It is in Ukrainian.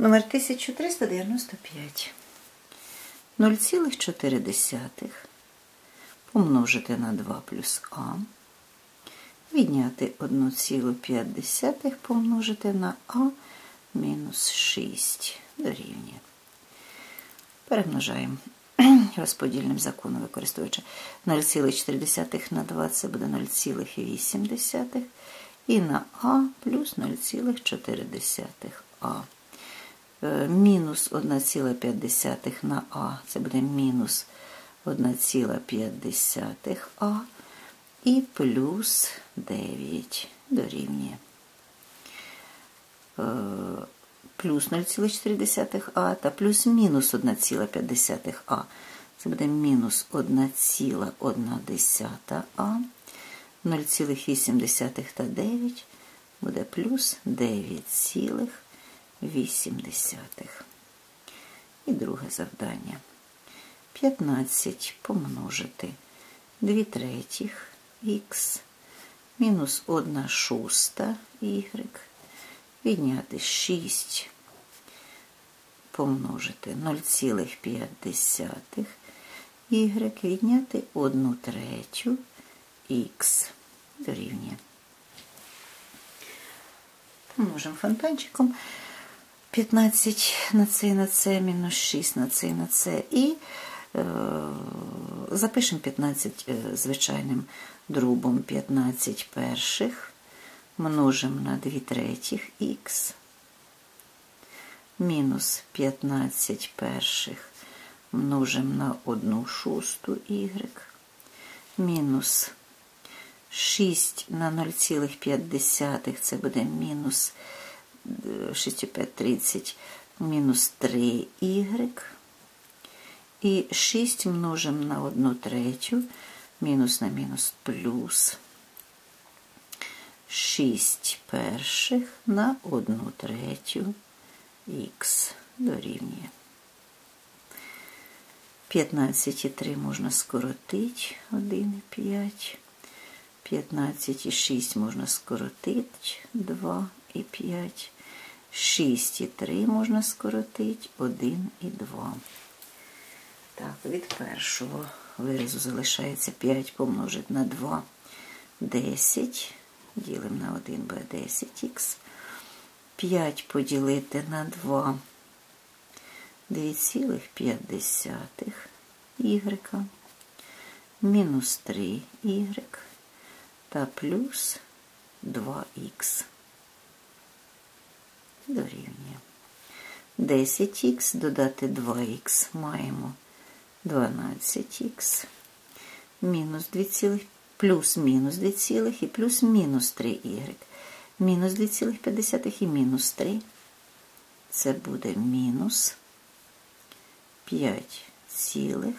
Номер 1395. 0,4 помножити на 2 плюс А. Відняти 1,5 помножити на А мінус 6 дорівнює. Перемножаємо розподільним законом, використовуючи 0,4 на 2, це буде 0,8. І на А плюс 0,4А. Е, мінус 1,5 на А, це буде мінус 1,5А і плюс 9 дорівнює. Е, плюс 0,4А та плюс мінус 1,5А. Це буде мінус 1,1А. 0,8 та 9 буде плюс 9,8. І друге завдання. 15 помножити 2 третіх х мінус 1 шоста y відняти 6 помножити 0,5 y відняти 1 третю х дорівнює. Помножимо фонтанчиком 15 на це і на це, мінус 6 на це і на це. І е, запишемо 15 е, звичайним дробом 15 перших, множимо на 2 третіх х, мінус 15 перших множимо на 1 шосту y, мінус 6 на 0,5 це буде мінус 6,530 мінус 3y. І 6 множимо на 1 третю, мінус на мінус плюс 6 перших на 1 третю х дорівнює. 15,3 можна скоротити, 1,5. 15,6 можна скоротити, 2 і 5. 6 і 3 можна скоротити, 1 і 2. Так, від першого виразу залишається 5 помножити на 2, 10. Ділимо на 1 буде 10х. 5 поділити на 2, 2,5 y. Мінус 3 y та плюс 2х дорівнює. 10х додати 2х маємо 12х, мінус 2, цілих, плюс мінус 2 цілих і плюс мінус 3y. Мінус 2,5 і мінус 3. Це буде мінус 5,5y.